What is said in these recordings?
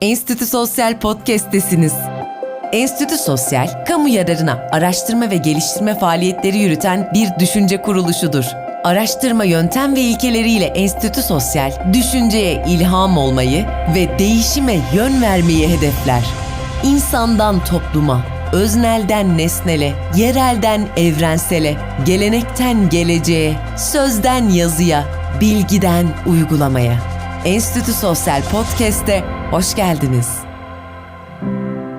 Enstitü Sosyal Podcast'tesiniz. Enstitü Sosyal, kamu yararına araştırma ve geliştirme faaliyetleri yürüten bir düşünce kuruluşudur. Araştırma yöntem ve ilkeleriyle Enstitü Sosyal, düşünceye ilham olmayı ve değişime yön vermeyi hedefler. İnsandan topluma, öznelden nesnele, yerelden evrensele, gelenekten geleceğe, sözden yazıya, bilgiden uygulamaya. Enstitü Sosyal Podcast'e hoş geldiniz.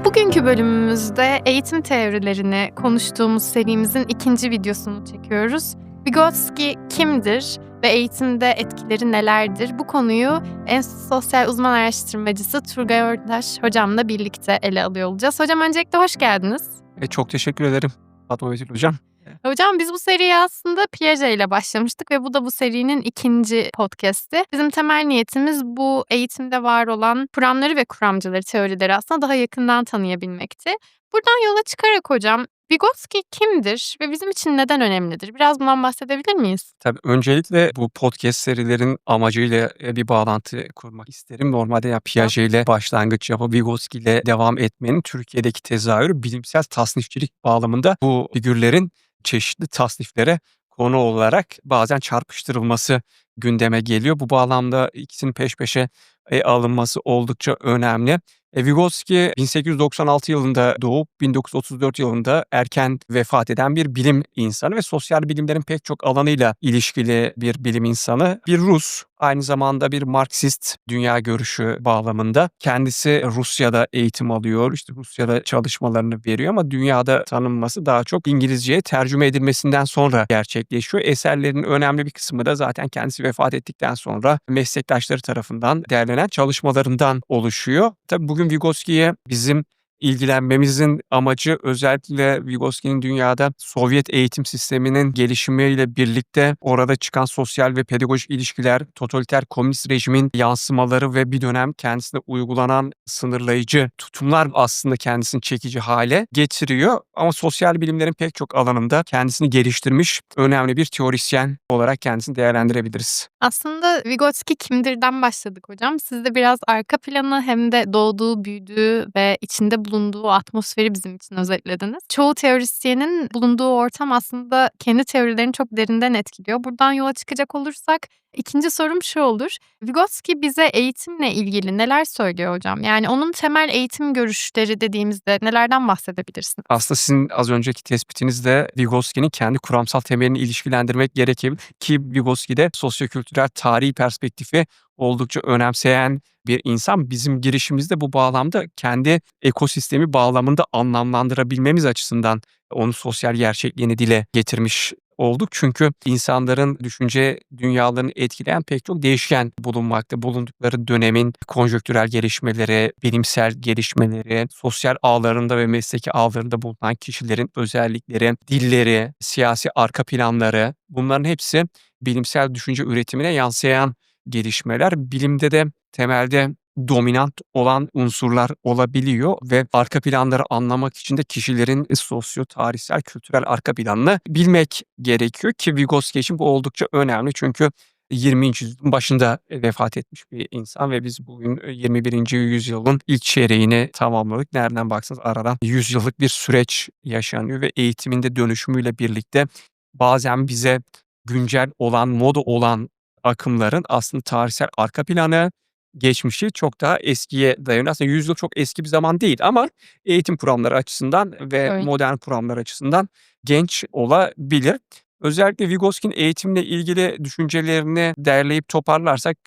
Bugünkü bölümümüzde eğitim teorilerini konuştuğumuz serimizin ikinci videosunu çekiyoruz. Vygotsky kimdir ve eğitimde etkileri nelerdir? Bu konuyu Enstitü Sosyal Uzman Araştırmacısı Turgay Örtaş hocamla birlikte ele alıyor olacağız. Hocam öncelikle hoş geldiniz. E, çok teşekkür ederim Fatma Betül Hocam. Hocam biz bu seriye aslında Piaget ile başlamıştık ve bu da bu serinin ikinci podcast'i. Bizim temel niyetimiz bu eğitimde var olan kuramları ve kuramcıları, teorileri aslında daha yakından tanıyabilmekti. Buradan yola çıkarak hocam Vygotsky kimdir ve bizim için neden önemlidir? Biraz bundan bahsedebilir miyiz? Tabii öncelikle bu podcast serilerin amacıyla e, bir bağlantı kurmak isterim. Normalde ya Piaget ile başlangıç yapıp Vygotsky ile devam etmenin Türkiye'deki tezahürü bilimsel tasnifçilik bağlamında bu figürlerin çeşitli tasniflere konu olarak bazen çarpıştırılması gündeme geliyor. Bu bağlamda ikisinin peş peşe e, alınması oldukça önemli. E, Vygotsky 1896 yılında doğup 1934 yılında erken vefat eden bir bilim insanı ve sosyal bilimlerin pek çok alanıyla ilişkili bir bilim insanı. Bir Rus, aynı zamanda bir Marksist dünya görüşü bağlamında. Kendisi Rusya'da eğitim alıyor, işte Rusya'da çalışmalarını veriyor ama dünyada tanınması daha çok İngilizceye tercüme edilmesinden sonra gerçekleşiyor. Eserlerinin önemli bir kısmı da zaten kendisi vefat ettikten sonra meslektaşları tarafından değerlenen çalışmalarından oluşuyor. Tabii bugün Vygotsky'ye bizim ilgilenmemizin amacı özellikle Vygotsky'nin dünyada Sovyet eğitim sisteminin gelişimiyle birlikte orada çıkan sosyal ve pedagojik ilişkiler, totaliter komünist rejimin yansımaları ve bir dönem kendisine uygulanan sınırlayıcı tutumlar aslında kendisini çekici hale getiriyor. Ama sosyal bilimlerin pek çok alanında kendisini geliştirmiş önemli bir teorisyen olarak kendisini değerlendirebiliriz. Aslında Vygotsky kimdirden başladık hocam. Siz de biraz arka planı hem de doğduğu, büyüdüğü ve içinde bulunduğu atmosferi bizim için özetlediniz. Çoğu teorisyenin bulunduğu ortam aslında kendi teorilerini çok derinden etkiliyor. Buradan yola çıkacak olursak ikinci sorum şu olur. Vygotsky bize eğitimle ilgili neler söylüyor hocam? Yani onun temel eğitim görüşleri dediğimizde nelerden bahsedebilirsiniz? Aslında sizin az önceki tespitinizde Vygotsky'nin kendi kuramsal temelini ilişkilendirmek gerekebilir ki Vygotsky'de sosyokültürel tarihi perspektifi oldukça önemseyen bir insan. Bizim girişimizde bu bağlamda kendi ekosistemi bağlamında anlamlandırabilmemiz açısından onu sosyal gerçekliğini dile getirmiş olduk. Çünkü insanların düşünce dünyalarını etkileyen pek çok değişken bulunmakta. Bulundukları dönemin konjöktürel gelişmeleri, bilimsel gelişmeleri, sosyal ağlarında ve mesleki ağlarında bulunan kişilerin özellikleri, dilleri, siyasi arka planları bunların hepsi bilimsel düşünce üretimine yansıyan gelişmeler. Bilimde de temelde dominant olan unsurlar olabiliyor ve arka planları anlamak için de kişilerin sosyo tarihsel kültürel arka planını bilmek gerekiyor ki Vygotsky için bu oldukça önemli çünkü 20. yüzyılın başında vefat etmiş bir insan ve biz bugün 21. yüzyılın ilk çeyreğini tamamladık. Nereden baksanız aradan 100 yıllık bir süreç yaşanıyor ve eğitiminde dönüşümüyle birlikte bazen bize güncel olan, moda olan akımların aslında tarihsel arka planı, geçmişi çok daha eskiye dayanıyor. Aslında 100 yıl çok eski bir zaman değil ama eğitim kuramları açısından ve Evet. modern kuramlar açısından genç olabilir. Özellikle Vygotsky'nin eğitimle ilgili düşüncelerini derleyip toparlarsak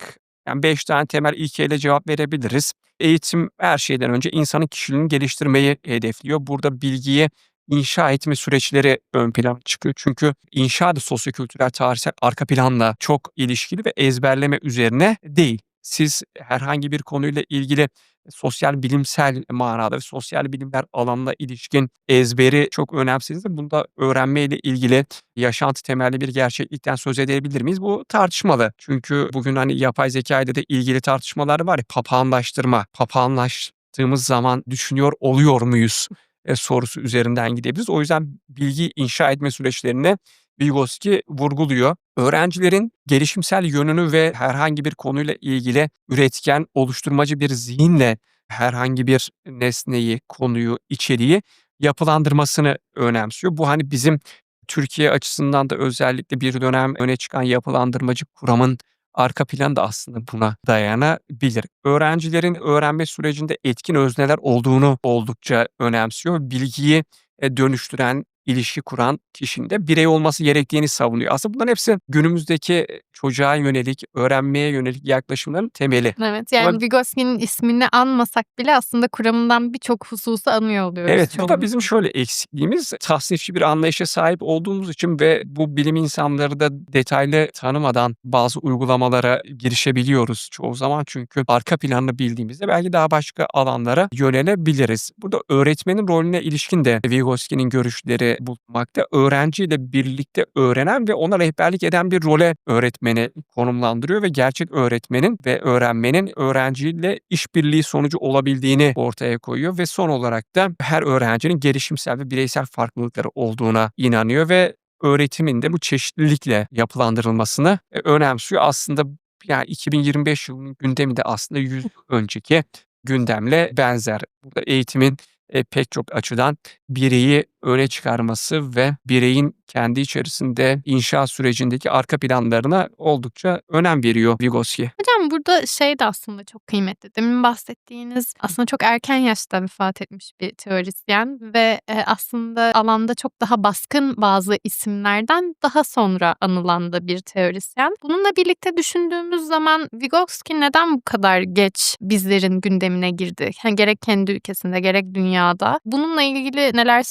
yani 5 tane temel ilkeyle cevap verebiliriz. Eğitim her şeyden önce insanın kişiliğini geliştirmeyi hedefliyor. Burada bilgiyi inşa etme süreçleri ön plana çıkıyor. Çünkü inşa da sosyokültürel tarihsel arka planla çok ilişkili ve ezberleme üzerine değil. Siz herhangi bir konuyla ilgili sosyal bilimsel manada ve sosyal bilimler alanına ilişkin ezberi çok önemsediğinizde bunda öğrenmeyle ilgili yaşantı temelli bir gerçeklikten söz edebilir miyiz? Bu tartışmalı. Çünkü bugün hani yapay zekayla da ilgili tartışmalar var ya papağanlaştırma. Papağanlaştığımız zaman düşünüyor oluyor muyuz? e, sorusu üzerinden gidebiliriz. O yüzden bilgi inşa etme süreçlerine Vygotsky vurguluyor. Öğrencilerin gelişimsel yönünü ve herhangi bir konuyla ilgili üretken, oluşturmacı bir zihinle herhangi bir nesneyi, konuyu, içeriği yapılandırmasını önemsiyor. Bu hani bizim Türkiye açısından da özellikle bir dönem öne çıkan yapılandırmacı kuramın arka planı da aslında buna dayanabilir. Öğrencilerin öğrenme sürecinde etkin özneler olduğunu oldukça önemsiyor. Bilgiyi e, dönüştüren, ilişki kuran kişinin de birey olması gerektiğini savunuyor. Aslında bunların hepsi günümüzdeki çocuğa yönelik, öğrenmeye yönelik yaklaşımların temeli. Evet yani Ama- Vygotsky'nin ismini anmasak bile aslında kuramından birçok hususu anıyor oluyoruz. Evet, bu da çoğunlukla. bizim şöyle eksikliğimiz tasnifçi bir anlayışa sahip olduğumuz için ve bu bilim insanları da detaylı tanımadan bazı uygulamalara girişebiliyoruz çoğu zaman. Çünkü arka planını bildiğimizde belki daha başka alanlara yönelebiliriz. Burada öğretmenin rolüne ilişkin de Vygotsky'nin görüşleri bulunmakta. Öğrenciyle birlikte öğrenen ve ona rehberlik eden bir role öğretmeni konumlandırıyor ve gerçek öğretmenin ve öğrenmenin öğrenciyle işbirliği sonucu olabildiğini ortaya koyuyor ve son olarak da her öğrencinin gelişimsel ve bireysel farklılıkları olduğuna inanıyor ve öğretimin de bu çeşitlilikle yapılandırılmasını e, önemsiyor. Aslında yani 2025 yılının gündemi de aslında 100 yıl önceki gündemle benzer. Burada eğitimin e, pek çok açıdan bireyi öne çıkarması ve bireyin kendi içerisinde inşa sürecindeki arka planlarına oldukça önem veriyor Vygotsky. Hocam burada şey de aslında çok kıymetli. Demin bahsettiğiniz aslında çok erken yaşta vefat etmiş bir teorisyen ve e, aslında alanda çok daha baskın bazı isimlerden daha sonra anılan da bir teorisyen. Bununla birlikte düşündüğümüz zaman Vygotsky neden bu kadar geç bizlerin gündemine girdi? Yani gerek kendi ülkesinde gerek dünyada. Bununla ilgili neler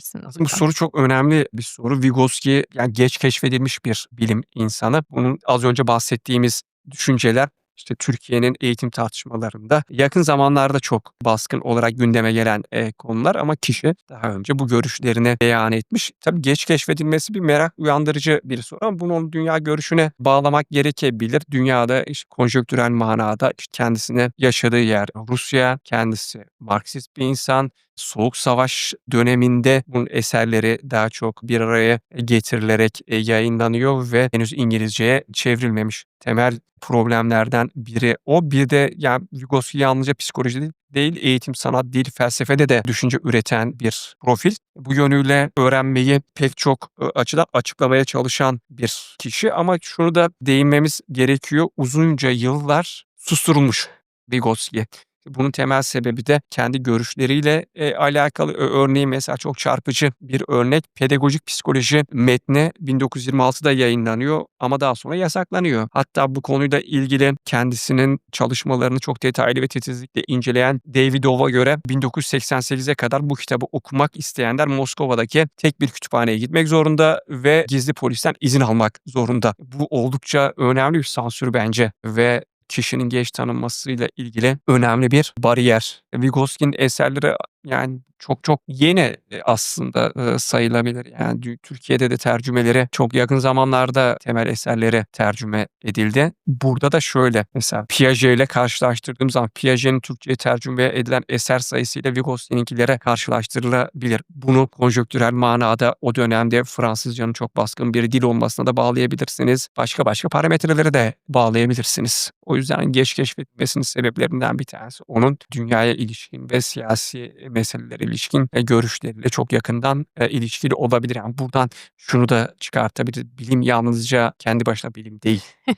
söyleyebilirsiniz? Aslında bu soru çok önemli bir soru. Vygotsky yani geç keşfedilmiş bir bilim insanı. Bunun az önce bahsettiğimiz düşünceler işte Türkiye'nin eğitim tartışmalarında yakın zamanlarda çok baskın olarak gündeme gelen e, konular ama kişi daha önce bu görüşlerini beyan etmiş. Tabii geç keşfedilmesi bir merak uyandırıcı bir soru ama bunu onun dünya görüşüne bağlamak gerekebilir. Dünyada işte konjonktürel manada işte kendisine yaşadığı yer Rusya, kendisi Marksist bir insan, Soğuk Savaş döneminde bunun eserleri daha çok bir araya getirilerek e, yayınlanıyor ve henüz İngilizceye çevrilmemiş. Temel problemlerden biri o. Bir de yani Vygotsky yalnızca psikoloji değil, eğitim, sanat, dil, felsefede de düşünce üreten bir profil. Bu yönüyle öğrenmeyi pek çok e, açıdan açıklamaya çalışan bir kişi ama şunu da değinmemiz gerekiyor. Uzunca yıllar susturulmuş Vygotsky. Bunun temel sebebi de kendi görüşleriyle e, alakalı. Örneğin mesela çok çarpıcı bir örnek pedagojik psikoloji metni 1926'da yayınlanıyor ama daha sonra yasaklanıyor. Hatta bu konuyla ilgili kendisinin çalışmalarını çok detaylı ve titizlikle inceleyen Davidov'a göre 1988'e kadar bu kitabı okumak isteyenler Moskova'daki tek bir kütüphaneye gitmek zorunda ve gizli polisten izin almak zorunda. Bu oldukça önemli bir sansür bence ve kişinin geç tanınmasıyla ilgili önemli bir bariyer. Vygotsky'nin eserleri yani çok çok yeni aslında sayılabilir. Yani Türkiye'de de tercümeleri çok yakın zamanlarda temel eserleri tercüme edildi. Burada da şöyle mesela Piaget ile karşılaştırdığım zaman Piaget'in Türkçe'ye tercüme edilen eser sayısıyla Vygotsky'ninkilere karşılaştırılabilir. Bunu konjonktürel manada o dönemde Fransızcanın çok baskın bir dil olmasına da bağlayabilirsiniz. Başka başka parametreleri de bağlayabilirsiniz. O yüzden geç keşfedilmesinin sebeplerinden bir tanesi onun dünyaya ilişkin ve siyasi meselelere ilişkin e, görüşleriyle çok yakından e, ilişkili olabilir. Yani buradan şunu da çıkartabiliriz. Bilim yalnızca kendi başına bilim değil.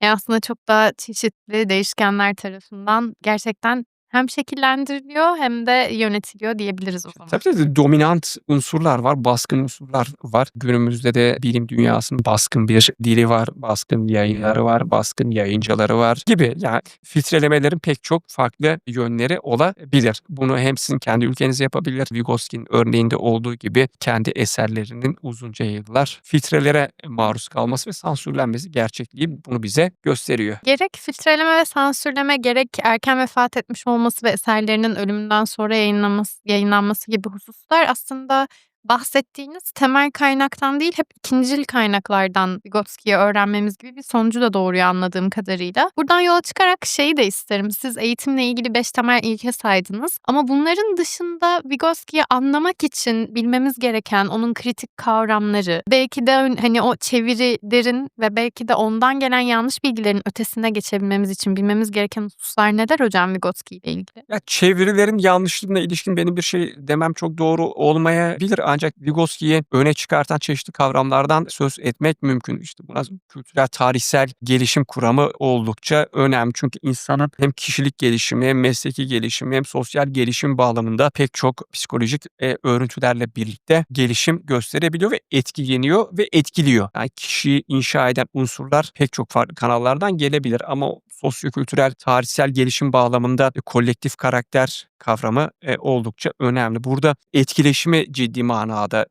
E, aslında çok daha çeşitli değişkenler tarafından gerçekten hem şekillendiriliyor hem de yönetiliyor diyebiliriz o zaman. Tabii tabii dominant unsurlar var, baskın unsurlar var. Günümüzde de bilim dünyasının baskın bir dili var, baskın yayınları var, baskın yayıncıları var gibi. Yani filtrelemelerin pek çok farklı yönleri olabilir. Bunu hem sizin kendi ülkeniz yapabilir. Vygotsky'nin örneğinde olduğu gibi kendi eserlerinin uzunca yıllar filtrelere maruz kalması ve sansürlenmesi gerçekliği bunu bize gösteriyor. Gerek filtreleme ve sansürleme gerek erken vefat etmiş olması ve eserlerinin ölümünden sonra yayınlanması, yayınlanması gibi hususlar aslında bahsettiğiniz temel kaynaktan değil hep ikincil kaynaklardan Vygotsky'yi öğrenmemiz gibi bir sonucu da doğruyu anladığım kadarıyla. Buradan yola çıkarak şeyi de isterim. Siz eğitimle ilgili beş temel ilke saydınız ama bunların dışında Vygotsky'yi anlamak için bilmemiz gereken onun kritik kavramları, belki de hani o çevirilerin ve belki de ondan gelen yanlış bilgilerin ötesine geçebilmemiz için bilmemiz gereken hususlar neler hocam Vygotsky ile ilgili? Ya çevirilerin yanlışlığına ilişkin benim bir şey demem çok doğru olmayabilir ancak Vygotsky'yi öne çıkartan çeşitli kavramlardan söz etmek mümkün. İşte buna kültürel tarihsel gelişim kuramı oldukça önemli. Çünkü insanın hem kişilik gelişimi hem mesleki gelişimi hem sosyal gelişim bağlamında pek çok psikolojik e, örüntülerle birlikte gelişim gösterebiliyor ve etkileniyor ve etkiliyor. Yani kişiyi inşa eden unsurlar pek çok farklı kanallardan gelebilir ama sosyokültürel tarihsel gelişim bağlamında e, kolektif karakter kavramı e, oldukça önemli. Burada etkileşimi ciddi manada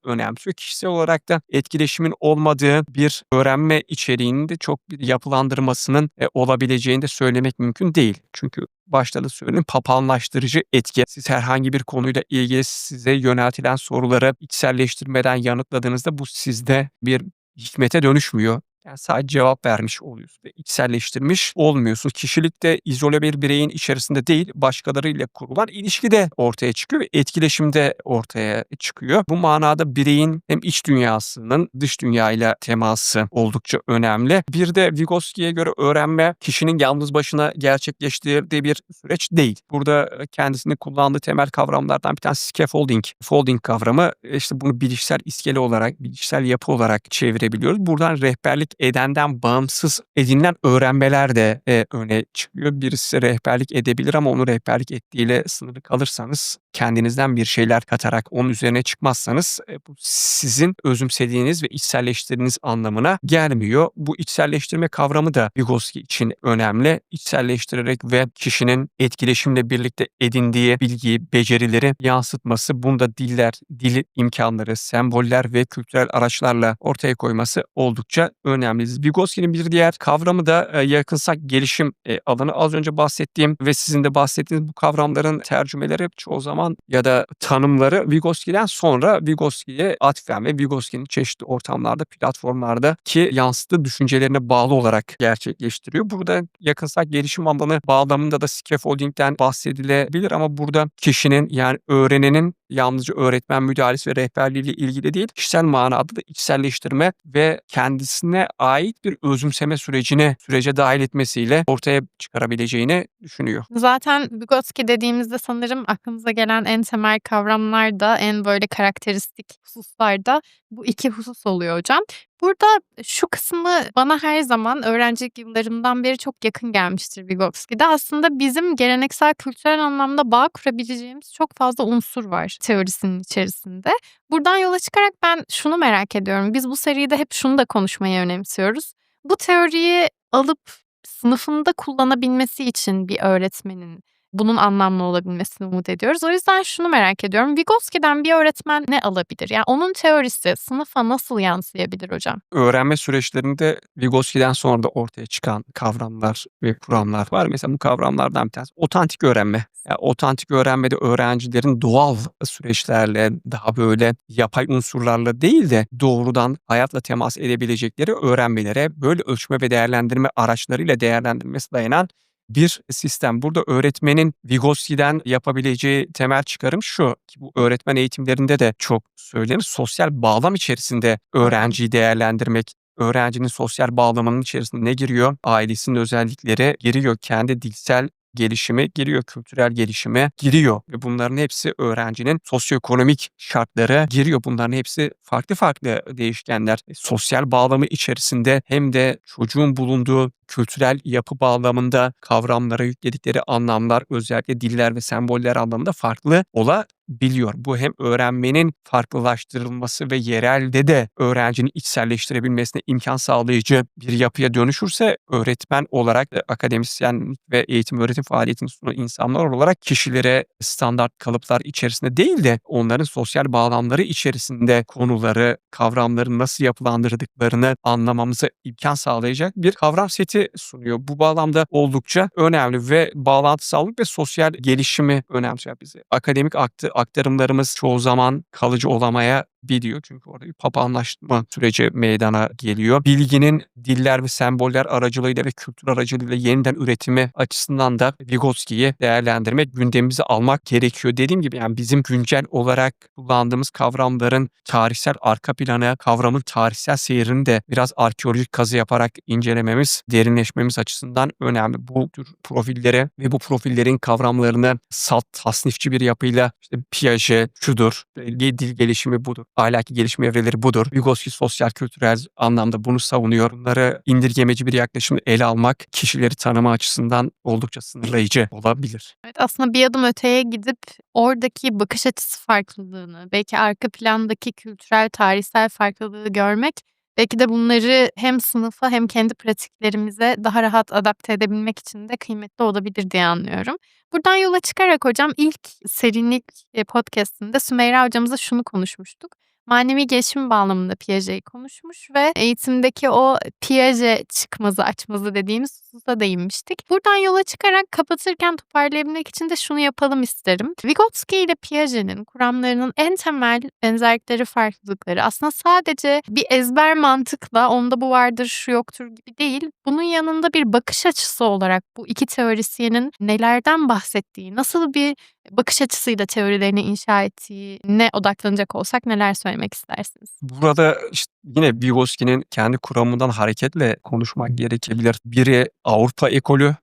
önemsiyor. Kişisel olarak da etkileşimin olmadığı bir öğrenme içeriğinin de çok yapılandırmasının e, olabileceğini de söylemek mümkün değil. Çünkü başta da söyledim papağanlaştırıcı etki. Siz herhangi bir konuyla ilgili size yöneltilen soruları içselleştirmeden yanıtladığınızda bu sizde bir hikmete dönüşmüyor. Yani sadece cevap vermiş oluyorsun ve içselleştirmiş olmuyorsun. Kişilik de izole bir bireyin içerisinde değil, başkalarıyla kurulan ilişki de ortaya çıkıyor ve etkileşim de ortaya çıkıyor. Bu manada bireyin hem iç dünyasının dış dünyayla teması oldukça önemli. Bir de Vygotsky'ye göre öğrenme kişinin yalnız başına gerçekleştirdiği bir süreç değil. Burada kendisini kullandığı temel kavramlardan bir tanesi scaffolding. Folding kavramı işte bunu bilişsel iskele olarak, bilişsel yapı olarak çevirebiliyoruz. Buradan rehberlik edenden bağımsız edinilen öğrenmeler de e, öne çıkıyor. Birisi rehberlik edebilir ama onu rehberlik ettiğiyle sınırlı kalırsanız kendinizden bir şeyler katarak onun üzerine çıkmazsanız e, bu sizin özümsediğiniz ve içselleştirdiğiniz anlamına gelmiyor. Bu içselleştirme kavramı da Vygotsky için önemli. İçselleştirerek ve kişinin etkileşimle birlikte edindiği bilgiyi, becerileri yansıtması, bunda diller, dil imkanları, semboller ve kültürel araçlarla ortaya koyması oldukça önemli. Vygotsky'nin bir diğer kavramı da e, yakınsak gelişim e, alanı. Az önce bahsettiğim ve sizin de bahsettiğiniz bu kavramların tercümeleri çoğu zaman ya da tanımları Vygotsky'den sonra Vygotsky'ye atfen ve Vygotsky'nin çeşitli ortamlarda, platformlarda ki yansıttığı düşüncelerine bağlı olarak gerçekleştiriyor. Burada yakınsak gelişim alanı bağlamında da scaffolding'den bahsedilebilir ama burada kişinin yani öğrenenin yalnızca öğretmen müdahalesi ve rehberliğiyle ilgili değil, kişisel manada da içselleştirme ve kendisine ait bir özümseme sürecine sürece dahil etmesiyle ortaya çıkarabileceğini düşünüyor. Zaten Vygotsky dediğimizde sanırım aklımıza gelen en temel kavramlar da en böyle karakteristik hususlar da bu iki husus oluyor hocam. Burada şu kısmı bana her zaman öğrencilik yıllarımdan beri çok yakın gelmiştir Vygotsky'de. Aslında bizim geleneksel kültürel anlamda bağ kurabileceğimiz çok fazla unsur var teorisinin içerisinde. Buradan yola çıkarak ben şunu merak ediyorum. Biz bu seride hep şunu da konuşmayı önemsiyoruz. Bu teoriyi alıp sınıfında kullanabilmesi için bir öğretmenin bunun anlamlı olabilmesini umut ediyoruz. O yüzden şunu merak ediyorum. Vygotsky'den bir öğretmen ne alabilir? Yani onun teorisi sınıfa nasıl yansıyabilir hocam? Öğrenme süreçlerinde Vygotsky'den sonra da ortaya çıkan kavramlar ve kuramlar var. Mesela bu kavramlardan bir tanesi otantik öğrenme. Yani otantik öğrenmede öğrencilerin doğal süreçlerle daha böyle yapay unsurlarla değil de doğrudan hayatla temas edebilecekleri öğrenmelere böyle ölçme ve değerlendirme araçlarıyla değerlendirmesi dayanan bir sistem. Burada öğretmenin Vygotsky'den yapabileceği temel çıkarım şu ki bu öğretmen eğitimlerinde de çok söylenir. Sosyal bağlam içerisinde öğrenciyi değerlendirmek, öğrencinin sosyal bağlamının içerisinde ne giriyor? Ailesinin özellikleri giriyor. Kendi dilsel gelişimi giriyor, kültürel gelişime giriyor ve bunların hepsi öğrencinin sosyoekonomik şartları giriyor. Bunların hepsi farklı farklı değişkenler. E, Sosyal bağlamı içerisinde hem de çocuğun bulunduğu kültürel yapı bağlamında kavramlara yükledikleri anlamlar özellikle diller ve semboller anlamında farklı olabiliyor. Bu hem öğrenmenin farklılaştırılması ve yerelde de öğrencinin içselleştirebilmesine imkan sağlayıcı bir yapıya dönüşürse öğretmen olarak akademisyen ve eğitim öğretim faaliyetini sunan insanlar olarak kişilere standart kalıplar içerisinde değil de onların sosyal bağlamları içerisinde konuları, kavramları nasıl yapılandırdıklarını anlamamıza imkan sağlayacak bir kavram seti sunuyor. Bu bağlamda oldukça önemli ve bağlantısallık ve sosyal gelişimi önemsiyor bize. Akademik aktı, aktarımlarımız çoğu zaman kalıcı olamaya biliyor. Çünkü orada bir papağanlaşma süreci meydana geliyor. Bilginin diller ve semboller aracılığıyla ve kültür aracılığıyla yeniden üretimi açısından da Vygotsky'yi değerlendirmek, gündemimize almak gerekiyor. Dediğim gibi yani bizim güncel olarak kullandığımız kavramların tarihsel arka planı, kavramın tarihsel seyrini de biraz arkeolojik kazı yaparak incelememiz, derinleşmemiz açısından önemli. Bu tür profillere ve bu profillerin kavramlarını salt, tasnifçi bir yapıyla işte Piaget şudur, dil gelişimi budur, ahlaki gelişim evreleri budur. Vygotsky sosyal kültürel anlamda bunu savunuyor. Bunları indirgemeci bir yaklaşımla ele almak kişileri tanıma açısından oldukça sınırlayıcı olabilir. Evet aslında bir adım öteye gidip oradaki bakış açısı farklılığını, belki arka plandaki kültürel, tarihsel farklılığı görmek belki de bunları hem sınıfa hem kendi pratiklerimize daha rahat adapte edebilmek için de kıymetli olabilir diye anlıyorum. Buradan yola çıkarak hocam ilk serinlik e, podcastinde Sümeyra hocamızla şunu konuşmuştuk. Manevi gelişim bağlamında Piaget'i konuşmuş ve eğitimdeki o Piaget çıkmazı açmazı dediğimiz hususa değinmiştik. Buradan yola çıkarak kapatırken toparlayabilmek için de şunu yapalım isterim. Vygotsky ile Piaget'in kuramlarının en temel benzerlikleri farklılıkları aslında sadece bir ezber mantıkla onda bu vardır şu yoktur gibi değil. Bunun yanında bir bakış açısı olarak bu iki teorisyenin nelerden bahsettiği, nasıl bir bakış açısıyla teorilerini inşa ettiğine odaklanacak olsak neler söylemek istersiniz? Burada işte yine Vygotsky'nin kendi kuramından hareketle konuşmak gerekebilir. Biri Avrupa ekolü,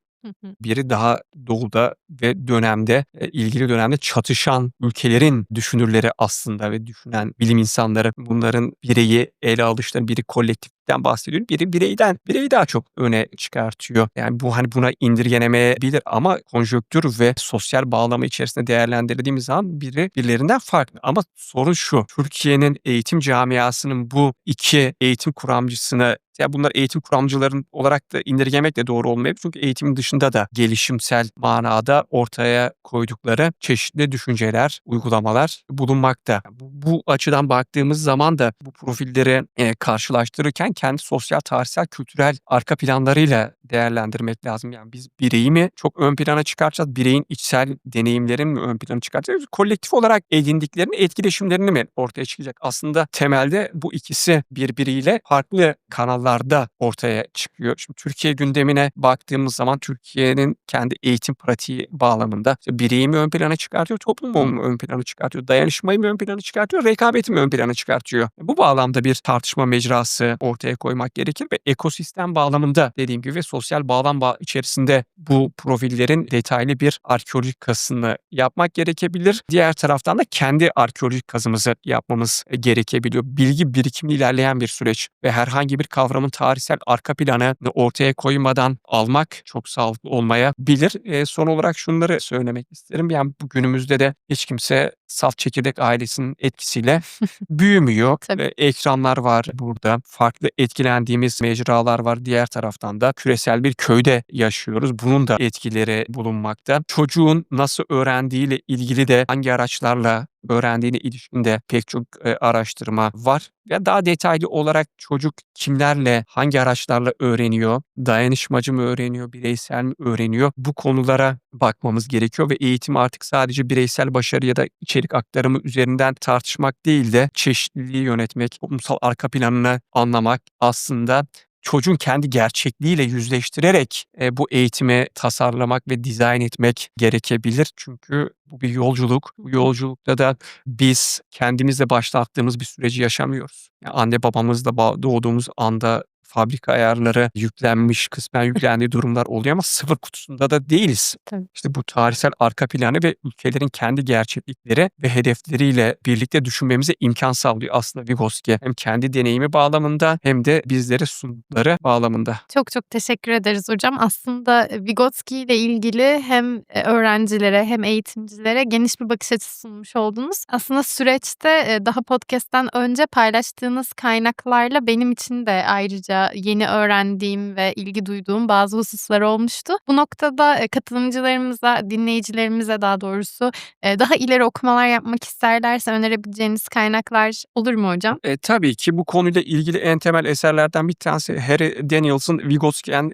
biri daha doğuda ve dönemde e, ilgili dönemde çatışan ülkelerin düşünürleri aslında ve düşünen bilim insanları bunların bireyi ele alışları biri kolektiften bahsediyor. Biri bireyden bireyi daha çok öne çıkartıyor. Yani bu hani buna indirgenemeyebilir ama konjonktür ve sosyal bağlama içerisinde değerlendirdiğimiz zaman biri birilerinden farklı. Ama sorun şu. Türkiye'nin eğitim camiasının bu iki eğitim kuramcısını ya bunlar eğitim kuramcıların olarak da indirgemek de doğru olmayabilir. Çünkü eğitimin dışında da gelişimsel manada ortaya koydukları çeşitli düşünceler, uygulamalar bulunmakta. Bu, bu açıdan baktığımız zaman da bu profilleri e, karşılaştırırken kendi sosyal, tarihsel, kültürel arka planlarıyla değerlendirmek lazım. Yani biz bireyi mi çok ön plana çıkartacağız? Bireyin içsel deneyimlerini mi ön plana çıkartacağız? Kolektif olarak edindiklerini, etkileşimlerini mi ortaya çıkacak? Aslında temelde bu ikisi birbiriyle farklı kanallarda ortaya çıkıyor. Şimdi Türkiye gündemine baktığımız zaman Türkiye'nin kendi eğitim pratiği bağlamında işte bireyi mi ön plana çıkartıyor, toplumu mu ön plana çıkartıyor, dayanışmayı mı ön plana çıkartıyor, rekabeti mi ön plana çıkartıyor? Bu bağlamda bir tartışma mecrası ortaya koymak gerekir ve ekosistem bağlamında dediğim gibi ve sosyal bağlam bağ içerisinde bu profillerin detaylı bir arkeolojik kazısını yapmak gerekebilir. Diğer taraftan da kendi arkeolojik kazımızı yapmamız gerekebiliyor. Bilgi birikimli ilerleyen bir süreç ve herhangi bir kavramın tarihsel arka planı ortaya koymadan almak çok sağlıklı olmayabilir. E, son olarak şunları söylemek isterim. Yani bu günümüzde de hiç kimse saf çekirdek ailesinin etkisiyle büyümüyor. Tabii. E, ekranlar var burada. Farklı etkilendiğimiz mecralar var. Diğer taraftan da küresel bir köyde yaşıyoruz. Bunun da etkileri bulunmakta. Çocuğun nasıl öğrendiğiyle ilgili de hangi araçlarla öğrendiğine ilişkin de pek çok e, araştırma var. Ya daha detaylı olarak çocuk kimlerle, hangi araçlarla öğreniyor, dayanışmacı mı öğreniyor, bireysel mi öğreniyor? Bu konulara bakmamız gerekiyor ve eğitim artık sadece bireysel başarı ya da içerik aktarımı üzerinden tartışmak değil de çeşitliliği yönetmek, toplumsal arka planını anlamak aslında çocuğun kendi gerçekliğiyle yüzleştirerek e, bu eğitimi tasarlamak ve dizayn etmek gerekebilir. Çünkü bu bir yolculuk. Bu yolculukta da biz kendimizle başlattığımız bir süreci yaşamıyoruz. Yani anne babamızla ba- doğduğumuz anda fabrika ayarları yüklenmiş, kısmen yüklendiği durumlar oluyor ama sıfır kutusunda da değiliz. Tabii. İşte bu tarihsel arka planı ve ülkelerin kendi gerçeklikleri ve hedefleriyle birlikte düşünmemize imkan sağlıyor aslında Vygotsky. Hem kendi deneyimi bağlamında hem de bizlere sundukları bağlamında. Çok çok teşekkür ederiz hocam. Aslında Vygotsky ile ilgili hem e, öğrencilere hem eğitimcilere geniş bir bakış açısı sunmuş oldunuz. Aslında süreçte e, daha podcast'ten önce paylaştığınız kaynaklarla benim için de ayrıca boyunca yeni öğrendiğim ve ilgi duyduğum bazı hususlar olmuştu. Bu noktada e, katılımcılarımıza, dinleyicilerimize daha doğrusu e, daha ileri okumalar yapmak isterlerse önerebileceğiniz kaynaklar olur mu hocam? E, tabii ki bu konuyla ilgili en temel eserlerden bir tanesi Harry Daniels'ın Vygotsky and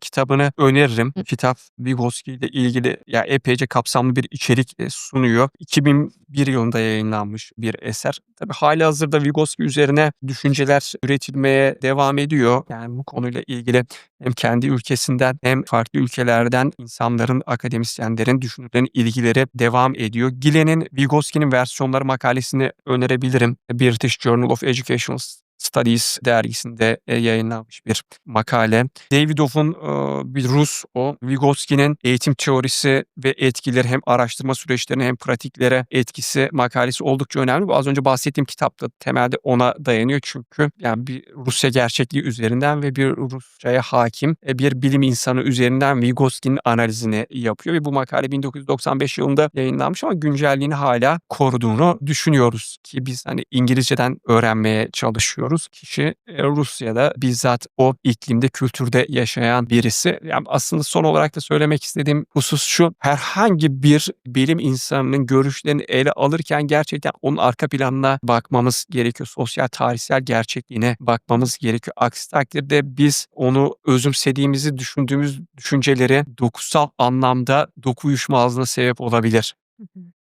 kitabını öneririm. Hı. Kitap Vygotsky ile ilgili ya epeyce kapsamlı bir içerik e, sunuyor. 2001 yılında yayınlanmış bir eser. Tabii hali hazırda Vygotsky üzerine düşünceler üretilmeye devam ediyor. Yani bu konuyla ilgili hem kendi ülkesinden hem farklı ülkelerden insanların, akademisyenlerin, düşünürlerin ilgileri devam ediyor. Gillen'in Vygotsky'nin versiyonları makalesini önerebilirim. British Journal of Educational Studies dergisinde e, yayınlanmış bir makale. Davidov'un e, bir Rus o Vygotsky'nin eğitim teorisi ve etkileri hem araştırma süreçlerine hem pratiklere etkisi makalesi oldukça önemli. Bu az önce bahsettiğim kitap da temelde ona dayanıyor çünkü yani bir Rusya gerçekliği üzerinden ve bir Rusçaya hakim e, bir bilim insanı üzerinden Vygotsky'nin analizini yapıyor ve bu makale 1995 yılında yayınlanmış ama güncelliğini hala koruduğunu düşünüyoruz ki biz hani İngilizceden öğrenmeye çalışıyoruz. Kişi e, Rusya'da bizzat o iklimde, kültürde yaşayan birisi. Yani aslında son olarak da söylemek istediğim husus şu. Herhangi bir bilim insanının görüşlerini ele alırken gerçekten onun arka planına bakmamız gerekiyor. Sosyal tarihsel gerçekliğine bakmamız gerekiyor. Aksi takdirde biz onu özümsediğimizi düşündüğümüz düşünceleri dokusal anlamda doku uyuşmazlığına sebep olabilir.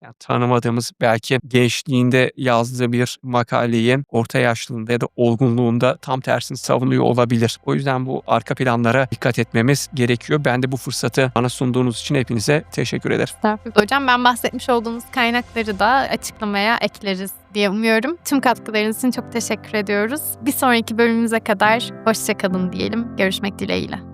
Yani tanımadığımız belki gençliğinde yazdığı bir makaleyi orta yaşlılığında ya da olgunluğunda tam tersini savunuyor olabilir. O yüzden bu arka planlara dikkat etmemiz gerekiyor. Ben de bu fırsatı bana sunduğunuz için hepinize teşekkür ederim. Estağfurullah. Hocam ben bahsetmiş olduğunuz kaynakları da açıklamaya ekleriz diye umuyorum. Tüm katkılarınız için çok teşekkür ediyoruz. Bir sonraki bölümümüze kadar hoşçakalın diyelim. Görüşmek dileğiyle.